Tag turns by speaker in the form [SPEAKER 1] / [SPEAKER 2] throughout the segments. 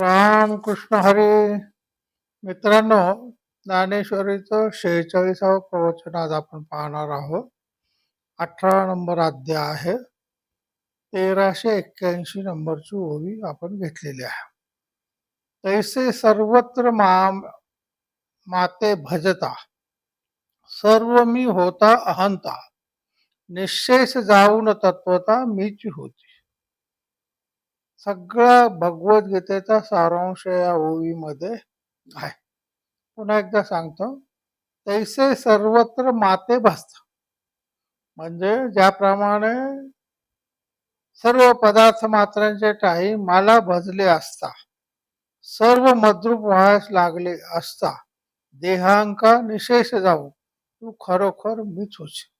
[SPEAKER 1] राम कृष्ण हरी. मित्रांनो ज्ञानेश्वरीचं शेहेचाळीसावं प्रवचन आज आपण पाहणार आहोत. अठरा नंबर अध्याय आहे. तेराशे एक्क्याऐंशी नंबरची ओवी आपण घेतलेली आहे. तैसे सर्वत्र मा माते भजता. सर्व मी होता अहंता. निश्चेष जाऊन तत्वता मीची होती. सगळा भगवद्गीतेचा सारांश या ओवीमध्ये आहे. पुन्हा एकदा सांगतो. तैसे सर्वत्र माते भासत. म्हणजे ज्याप्रमाणे सर्व पदार्थ मात्रांचे टाई मला भजले असता. सर्व मद्रूप व्हायस लागले असता. देहांका निशेष जाऊ. तू खरोखर मीच होशील.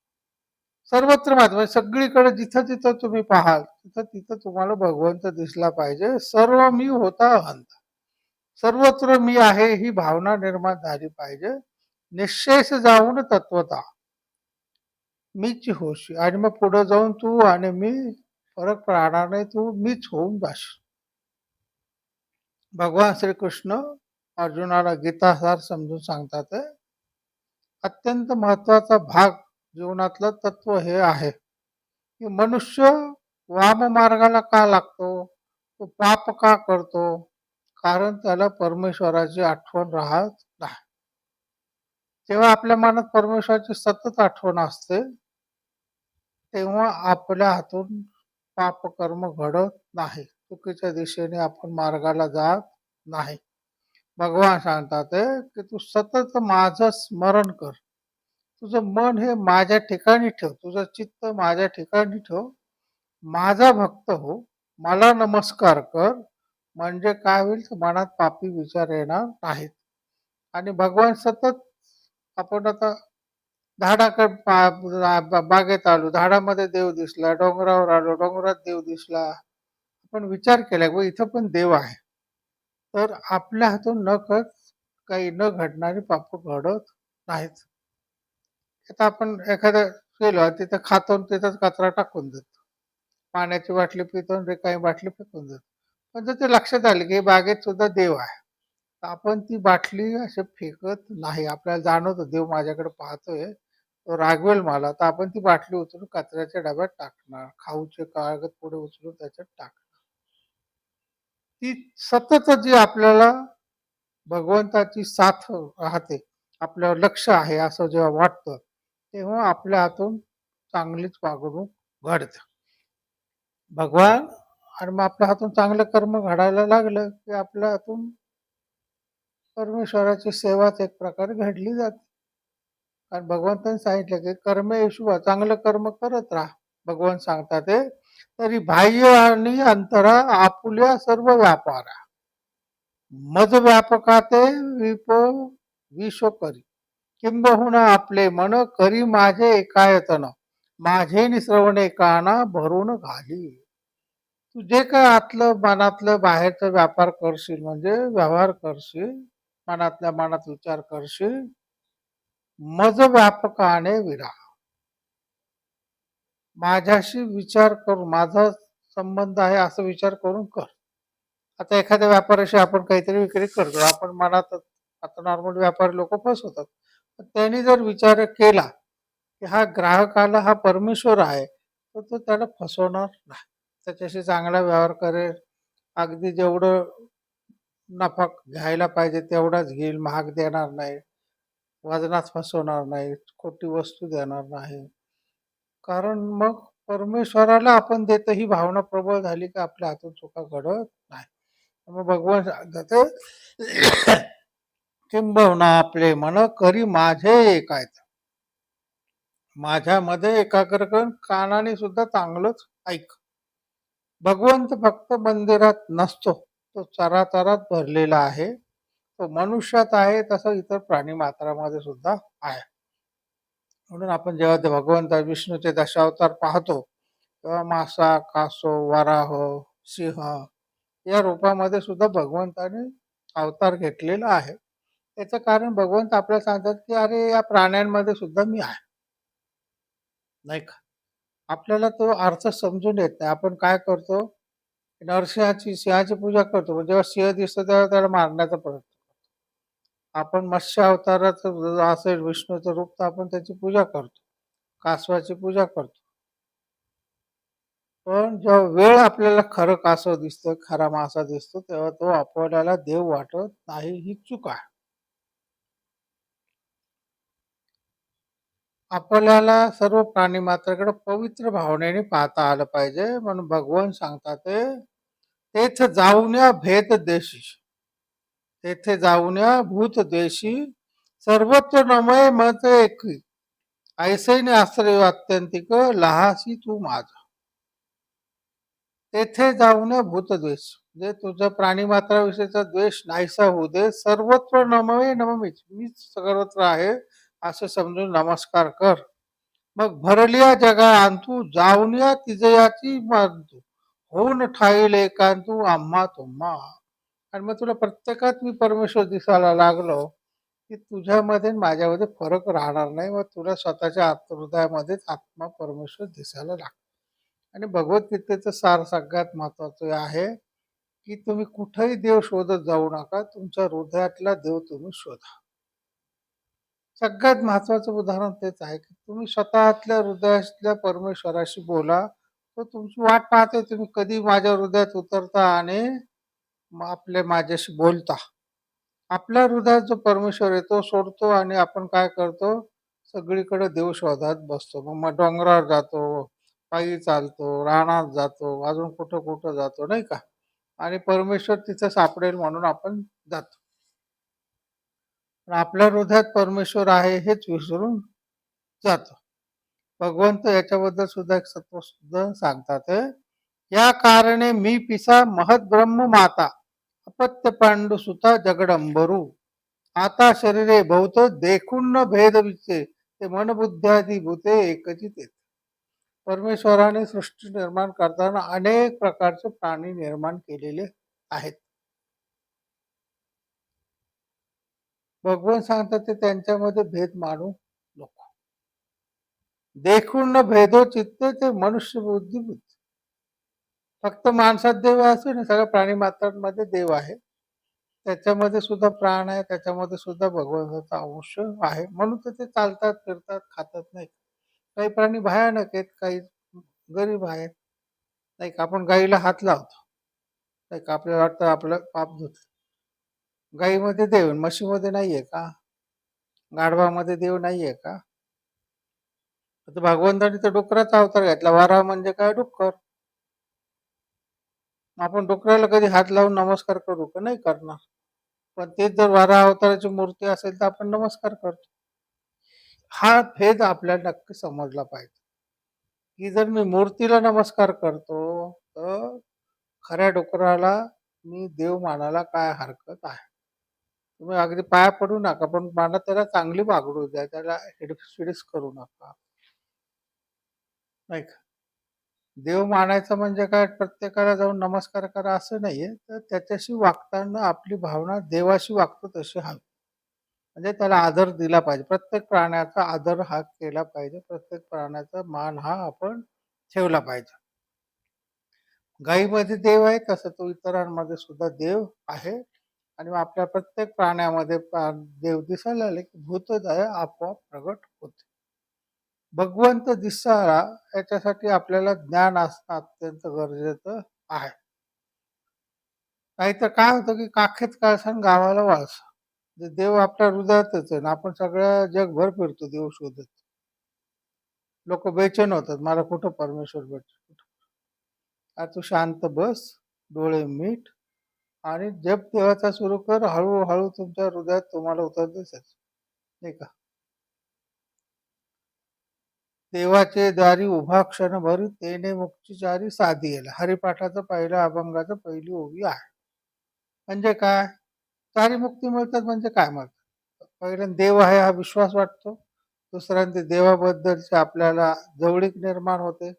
[SPEAKER 1] सर्वत्र मात्र म्हणजे सगळीकडे जिथं तिथं तुम्ही पाहाल तिथं तिथं तुम्हाला भगवंत दिसला पाहिजे. सर्व मी होता अहंता. सर्वत्र मी आहे ही भावना निर्माण झाली पाहिजे. निश्चयच जाऊन तत्वता. मीच होशी. आणि मग पुढे जाऊन तू आणि मी फरक राहणार नाही तू मीच होऊन जाशील. भगवान श्रीकृष्ण अर्जुनाला गीतासार समजून सांगतात अत्यंत महत्त्वाचा भाग जीवनातलं तत्व हे आहे. की मनुष्य वाम मार्गाला का लागतो? तो पाप का करतो? कारण त्याला परमेश्वराची आठवण राहत नाही. जेव्हा आपल्या मनात परमेश्वराची सतत आठवण असते तेव्हा आपल्या हातून पाप कर्म घडत नाही. चुकीच्या दिशेने आपण मार्गाला जात नाही. भगवान सांगतात की तू सतत माझं स्मरण कर. तुझं मन हे माझ्या ठिकाणी ठेव. तुझं चित्त माझ्या ठिकाणी ठेव. माझा भक्त हो. मला नमस्कार कर. म्हणजे काय होईल? तर मनात पापी विचार येणार नाहीत. आणि भगवान सतत आपण आता झाडाकडे बागेत आलो. झाडामध्ये देव दिसला. डोंगरावर आलो. डोंगरात देव दिसला. आपण विचार केला की इथं पण देव आहे. तर आपल्या हातून न कळत काही न घडणारी पाप घडत नाहीत. आता आपण एखादं गेलो तिथं खातो तिथंच कचरा टाकून देतो. पाण्याची बाटली पितो काही बाटली फेकून देतो. पण जर ते लक्षात आले की बागेत सुद्धा देव आहे आपण ती बाटली असे फेकत नाही. आपल्याला जाणवतं देव माझ्याकडे पाहतोय तो रागवेल मला तर आपण ती बाटली उचलून कचऱ्याच्या डब्यात टाकणार. खाऊचे कागद पुढे उचलून त्याच्यात टाकणार. ती सतत जी आपल्याला भगवंताची साथ राहते आपल्यावर लक्ष आहे असं जेव्हा वाटतं तेव्हा आपल्या हातून चांगलीच वागणूक घडत. भगवान आणि मग आपल्या हातून चांगलं कर्म घडायला लागलं की आपल्या हातून परमेश्वराची सेवाच एक प्रकारे घडली जाते. कारण भगवंतांनी सांगितलं की कर्म येशुवा चांगलं कर्म करत राहा. भगवान सांगतात ते तरी बाह्य आणि अंतरा आपुल्या सर्व व्यापारा. मज व्यापकाते विप विश्व करी किंबहुना आपले मन करी माझे एकायतन. माझे निश्रवणे काना भरून घाली. तू जे काय आतलं मनातलं बाहेरचा व्यापार करशील म्हणजे व्यवहार करशील मनातल्या मनात विचार करशील मज व्यापकाने विरा माझ्याशी विचार करून माझा संबंध आहे असं विचार करून कर. आता एखाद्या व्यापाराशी आपण काहीतरी विक्री करतो आपण मनात आता नॉर्मल व्यापारी लोक फसवतात. त्यांनी जर विचार केला की हा ग्राहकाला हा परमेश्वर आहे तर तो त्याला फसवणार नाही. त्याच्याशी चांगला व्यवहार करेल. अगदी जेवढं नफा घ्यायला पाहिजे तेवढाच घेईल महाग देणार नाही वजनात फसवणार नाही खोटी वस्तू देणार नाही. कारण मग परमेश्वराला आपण देत ही भावना प्रबळ झाली की आपल्या हातून चुका घडत नाही. मग भगवान सांगतात किंबहुना आपले मन करी माझे ऐकायचं. माझ्यामध्ये एकाग्र करून कानाने सुद्धा चांगलंच ऐक. भगवंत फक्त मंदिरात नसतो. तो चराचरात भरलेला आहे. तो मनुष्यात आहे तसं इतर प्राणी मात्रामध्ये सुद्धा आहे. म्हणून आपण जेव्हा ते भगवंत विष्णूचे दशावतार पाहतो तेव्हा मासा कासो वराह सिंह या रूपामध्ये सुद्धा भगवंताने अवतार घेतलेला आहे. त्याचं कारण भगवंत आपल्याला सांगतात की अरे या प्राण्यांमध्ये सुद्धा मी आहे. नाही का? आपल्याला तो अर्थ समजून येत नाही. आपण काय करतो? नरसिंहाची सिंहाची पूजा करतो. जेव्हा सिंह दिसतो तेव्हा त्याला मारण्याचा प्रयत्न करतो. आपण मत्स्य अवताराचं असेल विष्णूचं रूप तर आपण त्याची पूजा करतो. कासवाची पूजा करतो. पण जेव्हा वेळ आपल्याला खरं कासव दिसतं खरा मासा दिसतो तेव्हा तो आपल्याला देव वाटत नाही ही चूक आहे. आपल्याला सर्व प्राणी मात्राकडे पवित्र भावनेने पाहता आलं पाहिजे. म्हणून भगवान सांगतात ते तेथ जाऊन या भेद देशी तेथे जाऊन या भूत देशी सर्वत्र नमय मत एक ऐसैने आश्रय अत्यंतिक लहासी तू माझा. तेथे जाऊन या भूतद्वेष म्हणजे तुझा प्राणी मात्राविषयीचा द्वेष नाहीसा होऊ दे. सर्वत्र नमवे नममीच मीच सर्वत्र आहे. असं समजून नमस्कार कर. मग भरलिया जगा आणतू जाऊन या तिजयाची मानतू होऊन ठाईल एकांतू आम्हा तुम्हा. आणि मग तुला प्रत्येकात मी परमेश्वर दिसायला लागलो की तुझ्यामध्ये माझ्यामध्ये फरक राहणार नाही. मग तुला स्वतःच्या आत्महृदयामध्येच आत्मा परमेश्वर दिसायला लागतो. आणि भगवद्गीतेचं सार सगळ्यात महत्वाचं आहे की तुम्ही कुठेही देव शोधत जाऊ नका. तुमच्या हृदयातला देव तुम्ही शोधा. सगळ्यात महत्वाचं उदाहरण तेच आहे की तुम्ही स्वतःतल्या हृदयातल्या परमेश्वराशी बोला तो तुमची वाट पाहते तुम्ही कधी माझ्या हृदयात उतरता आणि आपले माझ्याशी बोलता. आपल्या हृदयात जो परमेश्वर येतो सोडतो आणि आपण काय करतो? सगळीकडे देव शोधात बसतो. मग मग डोंगरावर जातो पायी चालतो रानात जातो अजून कुठं कुठं जातो नाही का? आणि परमेश्वर तिथं सापडेल म्हणून आपण जातो. पण आपल्या हृदयात परमेश्वर आहे हेच विसरून जातो. भगवंत याच्याबद्दल सुद्धा एक सत्व सुद्धा सांगतात या कारणे मी पिसा महत ब्रह्म माता अपत्य पांडू सुता जगडंबरू आता शरीरे भोवत देखून न भेद विचे ते मन बुद्ध्यादी भूते एकचित येत. परमेश्वराने सृष्टी निर्माण करताना अनेक प्रकारचे प्राणी निर्माण केलेले आहेत. भगवान सांगतात ते त्यांच्यामध्ये भेद मानू नको. देखून न भेदो चित्ते ते मनुष्य बुद्धी बुद्धी. फक्त माणसात देव असो ना सगळ्या प्राणी मात्रांमध्ये देव आहे. त्याच्यामध्ये सुद्धा प्राण आहे त्याच्यामध्ये सुद्धा भगवंताचा अंश आहे. म्हणून तर ते चालतात फिरतात खातात नाही. काही प्राणी भयानक आहेत काही गरीब आहेत. नाही का आपण गाईला हात लावतो. नाही का आपल्याला वाटतं आपलं पाप धुत गाईमध्ये देव म्हशीमध्ये नाहीये का? गाढवामध्ये देव नाहीये का? तर भगवंताने तर डुकराचा अवतार घेतला. वारा म्हणजे काय? डुक्कर. आपण डुकराला कधी हात लावून नमस्कार करू का? नाही करणार. पण तेच जर वारा अवताराची मूर्ती असेल तर आपण नमस्कार करतो. हा भेद आपल्याला नक्की समजला पाहिजे. की जर मी मूर्तीला नमस्कार करतो तर खऱ्या डुकराला मी देव मानायला काय हरकत आहे? तुम्ही अगदी पाया पडू नका पण मला त्याला चांगली वागणूक द्या त्याला हिडीस करू नका. नाही का? देव मानायचं म्हणजे काय? प्रत्येकाला जाऊन नमस्कार करा असं नाहीये. तर त्याच्याशी वागताना आपली भावना देवाशी वागतो तशी हवी. म्हणजे त्याला आदर दिला पाहिजे. प्रत्येक प्राण्याचा आदर हा केला पाहिजे. प्रत्येक प्राण्याचा मान हा आपण ठेवला पाहिजे. गायीमध्ये देव आहे तसं तो इतरांमध्ये सुद्धा देव आहे. आणि मग आपल्या प्रत्येक प्राण्यामध्ये प्रा- देव दिसायला लागले की भूतदया आपोआप प्रगट होते. भगवंत दिसायला याच्यासाठी आपल्याला ज्ञान असणं अत्यंत गरजेचं आहे. नाहीतर काय होतं की काखेत काळसण गावाला वाळस. जे देव आपल्या हृदयातच आहे ना आपण सगळ्या जगभर फिरतो देव शोधत. लोक बेचैन होतात मला कुठं परमेश्वर भेट कुठं? अरे तू शांत बस डोळे मीठ आणि जप देवाचा सुरू कर हळूहळू तुमच्या हृदयात तुम्हाला उतर दिसेल. नाही का? देवाचे दारी उभा क्षणभर तेने मुक्तीचारी साधी येईल. हरिपाठाचं पहिल्या अभंगाचं पहिली ओवी आहे. म्हणजे काय? सारी मुक्ती मिळतात म्हणजे काय मिळतात? पहिल्यांदा देव आहे हा विश्वास वाटतो. दुसऱ्यांदा देवाबद्दलचे आपल्याला जवळीक निर्माण होते.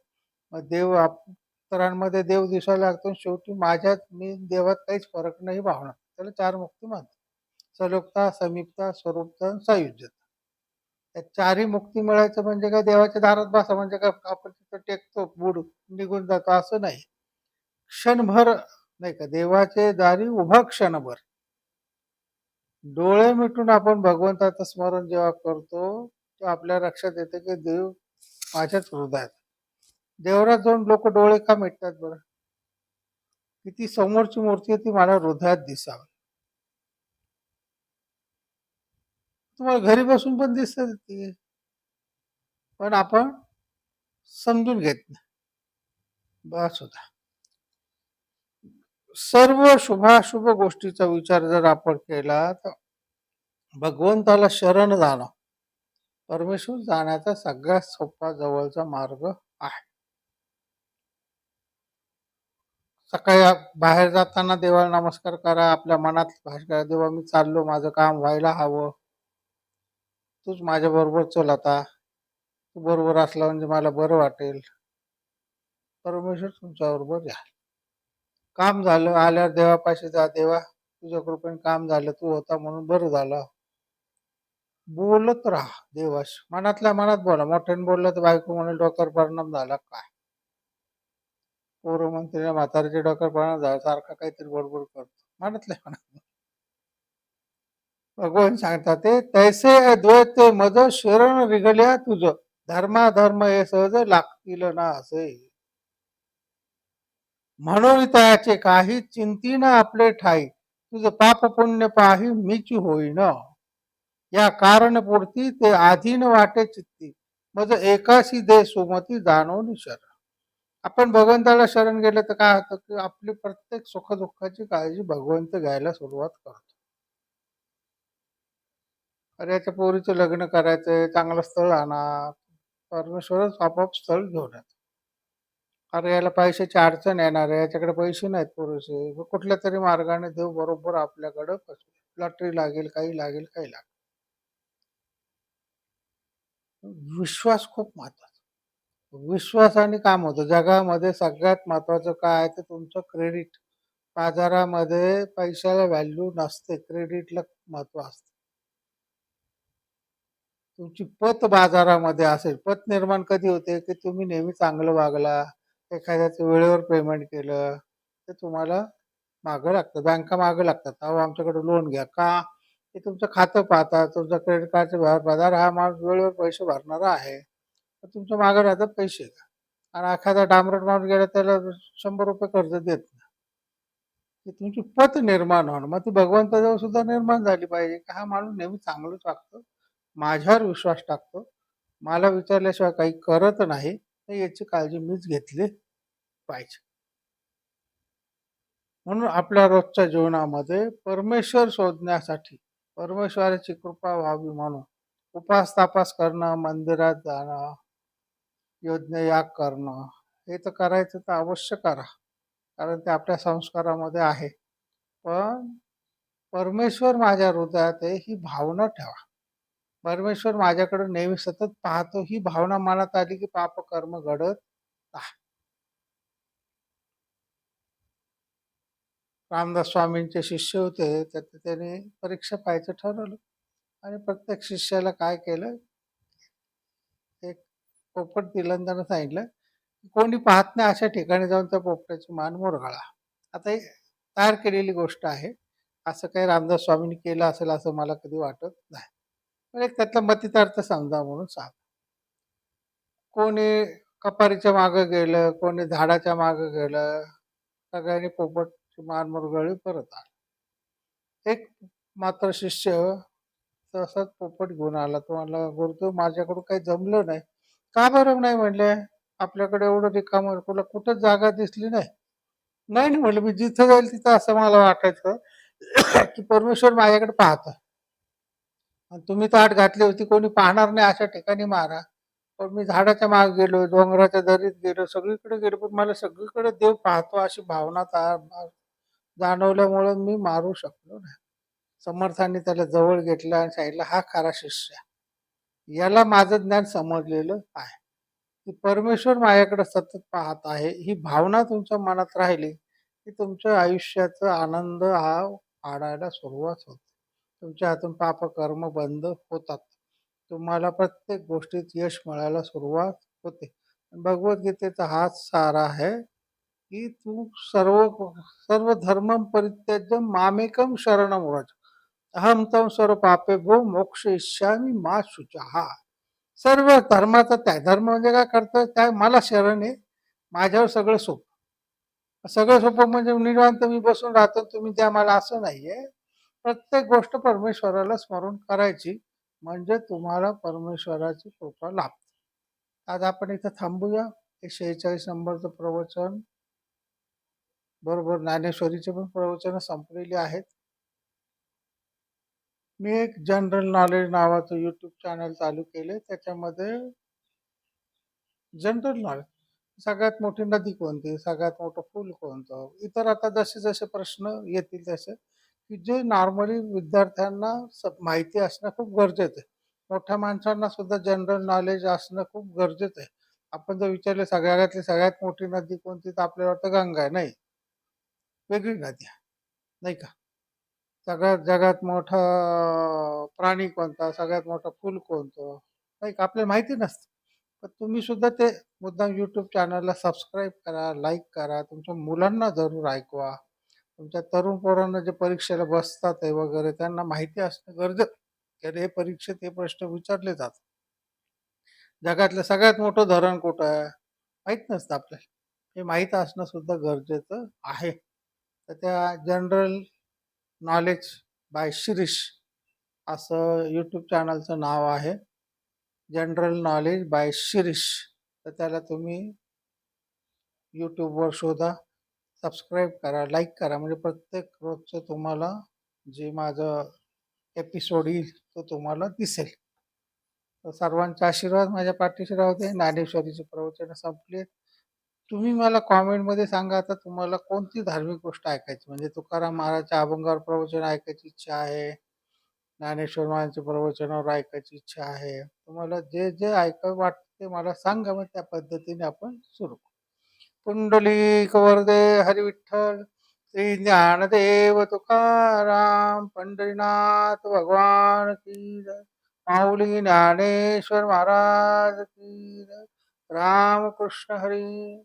[SPEAKER 1] मग देव आप- इतरांमध्ये देव दिसायला लागतो आणि शेवटी माझ्यात मी देवात काहीच फरक नाही भावना. त्याला चार मुक्ती म्हणतात. सलोकता समीपता स्वरूपता आणि सायुज्यता या चारही मुक्ती मिळायचं म्हणजे काय? देवाच्या दारात बसा म्हणजे काय? आपण तिथं टेकतो बुड निघून जातो असं नाही. क्षणभर नाही का? देवाचे दारी उभा क्षणभर. डोळे मिटून आपण भगवंताचं स्मरण जेव्हा करतो तेव्हा आपल्या लक्षात येतं की देव माझ्याच हृदयात देवरात जाऊन लोक डोळे का मिटतात बरं? किती समोरची मूर्ती आहे ती मला हृदयात दिसावी. तुम्हाला घरी बसून पण दिसत ती. पण आपण समजून घेत नाही. बस होता. सर्व शुभाशुभ गोष्टीचा विचार जर आपण केला तर भगवंताला शरण जाणं परमेश्वर जाण्याचा सगळ्यात सोपा जवळचा मार्ग आहे. सकाळी बाहेर जाताना देवाला नमस्कार करा आपल्या मनात भाष करा देवा मी चाललो माझं काम व्हायला हवं. तूच माझ्या बरोबर चल आता. तू बरोबर असला म्हणजे मला बरं वाटेल. परमेश्वर तुमच्या बरोबर या काम झालं आल्यावर देवापाशी जा देवा तुझ्या कृपेने काम झालं तू होता म्हणून बरं झालं. बोलत राहा देवाशी मनातल्या मनात बोला. मोठ्याने बोललं तर बायको म्हणून डोक्यावर परिणाम झाला काय? पोरं म्हणते म्हातारीच्या डोक्यावर परिणाम सारखा काहीतरी बडबड करतो. मनातल्या भगवान सांगतात ते तैसे अद्वैत मज शरण रिगल्या तुझ. धर्मा धर्म हे सहज लागतील ना असे. म्हणून त्याचे काही चिंती ना आपले ठाई तुझं पाप पुण्य पाही मीच होईन. या कारण पुरती ते आधीन वाटे चित्ती. मज एकाशी दे सुमती जाणवून शरण. आपण भगवंताला शरण गेलं तर काय होतं की आपली प्रत्येक सुखदुःखाची काळजी भगवंत घ्यायला सुरुवात करतो. अरे याच्या पोरीचं लग्न करायचंय चांगलं स्थळ आणा. परमेश्वरच आपोआप स्थळ घेऊन येतो. अरे याला पैशाची अडचण येणार आहे याच्याकडे पैसे नाहीत पुरेसे. कुठल्या तरी मार्गाने देव बरोबर आपल्याकडं लॉटरी लागेल काही लागेल काही लागेल. विश्वास खूप महत्त्वाचा विश्वासाने काम होतं. जगामध्ये सगळ्यात महत्वाचं काय आहे ते तुमचं क्रेडिट बाजारामध्ये पैशाला व्हॅल्यू नसते. क्रेडिटला महत्त्व असते. तुमची पत बाजारामध्ये असेल. पत निर्माण कधी होते? की तुम्ही नेहमी चांगलं वागला एखाद्याचं वेळेवर पेमेंट केलं ते तुम्हाला मागं लागतं. बँका मागं लागतात. अहो आमच्याकडे लोन घ्या. का? ते तुमचं खातं पाहतात तुमचं क्रेडिट कार्डचे व्यवहार पाहतात हा माणूस वेळेवर पैसे भरणारा आहे. तर तुमच्या मागं राहतात पैसे. आणि एखादा डांबरट माणूस गेला त्याला शंभर रुपये कर्ज देत नाही. तुमची पत निर्माण होणं. मग ती भगवंताजवळ सुद्धा निर्माण झाली पाहिजे. की हा माणूस नेहमी चांगलंच वागतो. माझ्यावर विश्वास टाकतो. मला विचारल्याशिवाय काही करत नाही. तर याची काळजी मीच घेतली पाहिजे. म्हणून आपल्या रोजच्या जीवनामध्ये परमेश्वर शोधण्यासाठी परमेश्वराची कृपा व्हावी म्हणून उपास तापास करणं मंदिरात जाणं यज्ञ याग करणं हे तर करायचं तर अवश्य करा. कारण ते आपल्या संस्कारामध्ये आहे. पण परमेश्वर माझ्या हृदयात आहे ही भावना ठेवा. परमेश्वर माझ्याकडे नेहमी सतत पाहतो ही भावना मनात आली की पाप कर्म घडत रामदास स्वामींचे शिष्य होते तर त्याने परीक्षा पाहायचं ठरवलं. आणि प्रत्येक शिष्याला काय केलं? पोपट दिलं सांगितलं कोणी पाहत नाही अशा ठिकाणी जाऊन त्या पोपटाची मान मोरगळा. आता ही तयार केलेली गोष्ट आहे असं काही रामदास स्वामींनी केलं असेल असं मला कधी वाटत नाही. पण एक त्यातला मतितार्थ समजा म्हणून सांग. कोणी कपारीच्या मागं गेलं कोणी झाडाच्या मागं गेलं सगळ्यांनी पोपटची मान मुरगळी परत आला. एक मात्र शिष्य तसंच पोपट घेऊन आला तो म्हणला गुरुदेव माझ्याकडून काही जमलं नाही. का बरं नाही म्हणले? आपल्याकडे एवढं रिकाम तुला कुठंच जागा दिसली नाही? नाही नाही म्हणलं मी जिथं जाईल तिथं असं मला वाटायचं की परमेश्वर माझ्याकडे पाहत. तुम्ही ताट घातली होती कोणी पाहणार नाही अशा ठिकाणी मारा. पण मी झाडाच्या मागे गेलो डोंगराच्या दरीत गेलो सगळीकडे गेलो पण मला सगळीकडे देव पाहतो अशी भावना जाणवल्यामुळं मी मारू शकलो नाही. समर्थांनी त्याला जवळ घेतला आणि सांगितलं हा खरा शिष्य याला माझं ज्ञान समजलेलं आहे. की परमेश्वर माझ्याकडे सतत पाहत आहे. ही भावना तुमच्या मनात राहिली की तुमच्या आयुष्याचा आनंद हा वाढायला सुरुवात होते. तुमच्या हातून पाप कर्म बंद होतात. तुम्हाला प्रत्येक गोष्टीत यश मिळायला सुरुवात होते. भगवद्गीतेचा हाच सारा आहे की तू सर्व सर्व धर्म परित्याज्य मामेकम शरण व्रज अहम तम सर्व पापे भो मोक्ष इच्छामी मा शुचा। सर्व धर्माचा त्या धर्म म्हणजे काय करतं? त्या मला शरण आहे माझ्यावर सगळं सोपं. सगळं सोपं म्हणजे निर्वांत मी बसून राहतो तुम्ही द्या मला असं नाहीये. प्रत्येक गोष्ट परमेश्वराला स्मरण करायची म्हणजे तुम्हाला परमेश्वराची कृपा लाभते. आज आपण इथं थांबूया. शेहेचाळीस नंबरचं प्रवचन. बरोबर ज्ञानेश्वरीचे पण प्रवचन संपलेली आहेत. मी एक जनरल नॉलेज नावाचं यूट्यूब चॅनल चालू केले त्याच्यामध्ये जनरल नॉलेज. सगळ्यात मोठी नदी कोणती? सगळ्यात मोठं फूल कोणतं? इतर आता जसे जसे प्रश्न येतील तसे की जे नॉर्मली विद्यार्थ्यांना स- माहिती असणं खूप गरजेचं आहे. मोठ्या माणसांना सुद्धा जनरल नॉलेज असणं खूप गरजेचं आहे. आपण जर विचारले सगळ्यातली सगळ्यात मोठी नदी कोणती? तर आपल्याला वाटतं गंगा आहे नाही. वेगळी नदी आहे नाही का? सगळ्यात जगात मोठं प्राणी कोणता? सगळ्यात मोठं फूल कोणतं? नाही का? आपल्याला माहिती नसतं. पण तुम्ही सुद्धा ते मुद्दाम यूट्यूब चॅनलला सबस्क्राईब करा लाईक करा. तुमच्या मुलांना जरूर ऐकवा. तुमच्या तरुण पोरांना जे परीक्षेला बसतात आहे वगैरे त्यांना माहिती असणं गरजेचं कारण हे परीक्षेत हे प्रश्न विचारले जातात. जगातलं सगळ्यात मोठं धरण कुठं आहे? माहीत नसतं आपल्याला. हे माहीत असणं सुद्धा गरजेचं आहे. तर त्या जनरल नॉलेज बाय शिरीष असं यूट्यूब चॅनलचं नाव आहे. जनरल नॉलेज बाय शिरीष तर त्याला तुम्ही यूट्यूबवर शोधा सबस्क्राईब करा लाईक करा. म्हणजे प्रत्येक रोजचं तुम्हाला जे माझं एपिसोड येईल तो तुम्हाला दिसेल. तर सर्वांचा आशीर्वाद माझ्या पाठीशी राहते ज्ञानेश्वरीचे प्रवचन संपले. तुम्ही मला कॉमेंटमध्ये सांगा आता तुम्हाला कोणती धार्मिक गोष्ट ऐकायची? म्हणजे तुकाराम महाराजच्या अभंगावर प्रवचन ऐकायची इच्छा आहे ज्ञानेश्वर महाराजांच्या प्रवचनावर ऐकायची इच्छा आहे. तुम्हाला जे जे ऐकावं वाटतं ते मला सांगा मग त्या पद्धतीने आपण सुरू करू. पुंडलिक वरदे हरिविठ्ठल श्री ज्ञानदेव तुकाराम पंढरीनाथ भगवान की माऊली ज्ञानेश्वर महाराज की रामकृष्ण हरी.